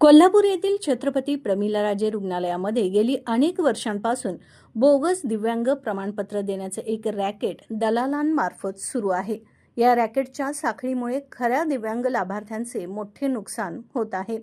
कोल्हापूर येथील छत्रपती प्रमिलाराजे रुग्णालयामध्ये गेली अनेक वर्षांपासून बोगस दिव्यांग प्रमाणपत्र देण्याचे एक रॅकेट दलालांमार्फत सुरू आहे. या रॅकेटच्या साखळीमुळे खऱ्या दिव्यांग लाभार्थ्यांचे मोठे नुकसान होत आहे.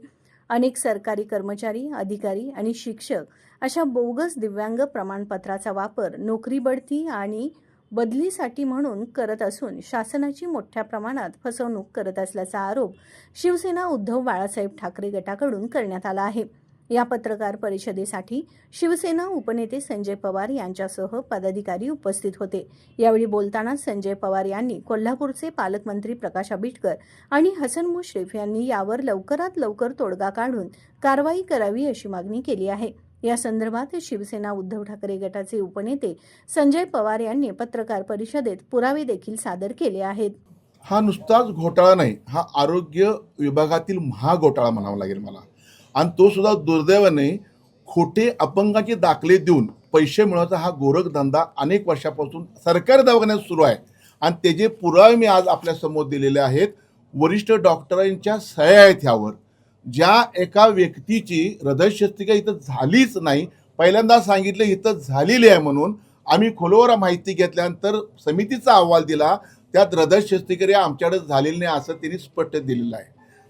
अनेक सरकारी कर्मचारी अधिकारी आणि शिक्षक अशा बोगस दिव्यांग प्रमाणपत्राचा वापर नोकरी बढती आणि बदलीसाठी म्हणून करत असून शासनाची मोठ्या प्रमाणात फसवणूक करत असल्याचा आरोप शिवसेना उद्धव बाळासाहेब ठाकरे गटाकडून करण्यात आला आहे. या पत्रकार परिषदेसाठी शिवसेना उपनेते संजय पवार यांच्यासह पदाधिकारी उपस्थित होते. यावेळी बोलताना संजय पवार यांनी कोल्हापूरचे पालकमंत्री प्रकाश आंबेडकर आणि हसन मुश्रीफ यांनी यावर लवकरात लवकर तोडगा काढून कारवाई करावी अशी मागणी केली आहे. या संदर्भात शिवसेना उद्धव ठाकरे गटाचे उपनेते संजय पवार यांनी पत्रकार परिषदेत पुरावे देखील सादर केले आहेत. हा नुसताच घोटाळा नाही हा आरोग्य विभागातील महाघोटाळा म्हणावा लागेल मला. आणि तो सुद्धा दुर्दैवाने खोटे अपंगाचे दाखले देऊन पैसे मिळवण्याचा हा गोरखधंदा अनेक वर्षापासून सरकारी दवाखान्यात सुरू आहे. आणि त्याचे पुरावे मी आज आपल्यासमोर दिलेले आहेत. वरिष्ठ डॉक्टरांच्या सह्या आहेत ह्यावर. ज्या एका व्यक्तीची हृदयशस्त्रिका इथं झालीच नाही. पहिल्यांदा सांगितलं इथं झालेली आहे म्हणून आम्ही खोलवर माहिती घेतल्यानंतर समितीचा अहवाल दिला त्यात हृदयशस्त्रिक्रिया आमच्याकडे झालेली नाही असं त्यांनी स्पष्ट दिलेलं आहे.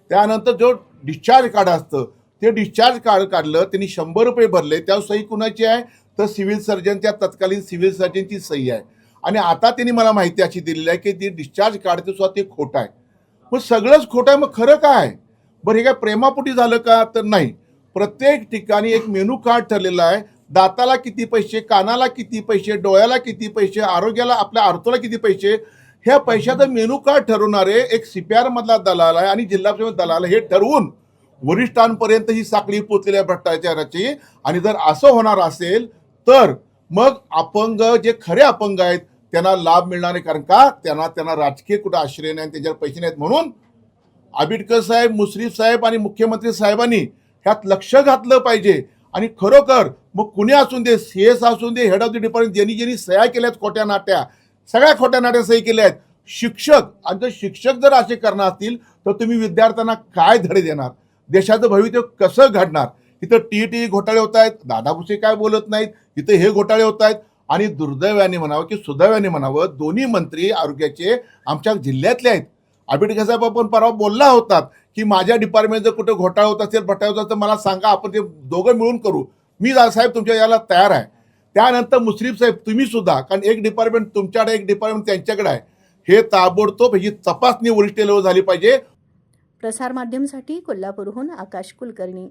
त्यानंतर जो डिस्चार्ज कार्ड असतं ते डिस्चार्ज कार्ड काढलं त्यांनी शंभर रुपये भरले त्या सही कुणाची आहे? तर सिव्हिल सर्जन त्या तत्कालीन सिव्हिल सर्जनची सही आहे. आणि आता त्यांनी मला माहिती अशी दिलेली आहे की ती डिस्चार्ज कार्ड ते सुद्धा ते खोटं आहे. मग सगळंच खोटं आहे मग खरं काय आहे? बरं हे काय प्रेमापोटी झालं का? तर नाही. प्रत्येक ठिकाणी एक मेनू कार्ड ठरलेलं आहे. दाताला किती पैसे कानाला किती पैसे डोळ्याला किती पैसे आरोग्याला आपल्या आर्थोला किती पैसे? ह्या पैशाचं मेनू कार्ड ठरवणारे एक सीपीआर मधला दलाल आहे आणि जिल्हा परिषद दलाल हे ठरवून वरिष्ठांपर्यंत ही साखळी पोचलेल्या भ्रष्टाचाराची आणि जर असं होणार असेल तर मग अपंग जे खरे अपंग आहेत त्यांना लाभ मिळणार नाही. कारण का? त्यांना त्यांना राजकीय कुठं आश्रय नाही आणि त्याच्यावर पैसे नाहीत. म्हणून आंबेडकर साहेब मुश्रीफ साहेब आणि मुख्यमंत्री साहेबांनी ह्यात लक्ष घातलं पाहिजे. आणि खरोखर मग कुणी असून दे सी एस असून the head of the department ज्यांनी ज्यांनी सह्या केल्यात खोट्या नाट्या सगळ्या खोट्या नाट्या सही केल्या आहेत. शिक्षक आणि जर शिक्षक जर असे करणार असतील तर तुम्ही विद्यार्थ्यांना काय धडे देणार? देशाचं भवितव्य कसं घडणार? इथं टी टी घोटाळे होत आहेत दादा भुसे काय बोलत नाहीत इथं हे घोटाळे होत आहेत. आणि दुर्दैवाने म्हणावं की सुदैवाने म्हणावं दोन्ही मंत्री आरोग्याचे आमच्या जिल्ह्यातले आहेत. आंबेडकर साहेब आपण परवा बोलला होतात की माझ्या डिपार्टमेंट जर कुठे घोटाळा होत असेल भटाळ होत असेल तर मला सांगा आपण ते दोघं मिळून करू. मी साहेब तुमच्या याला तयार आहे. त्यानंतर मुश्रीफ साहेब तुम्ही सुद्धा कारण एक डिपार्टमेंट तुमच्याकडे एक डिपार्टमेंट त्यांच्याकडे आहे. हे ताबडतोब ही तपासणी वरिष्ठ लेवल झाली पाहिजे. प्रसारमाध्यमसाठी कोल्हापूरहून आकाश कुलकर्णी.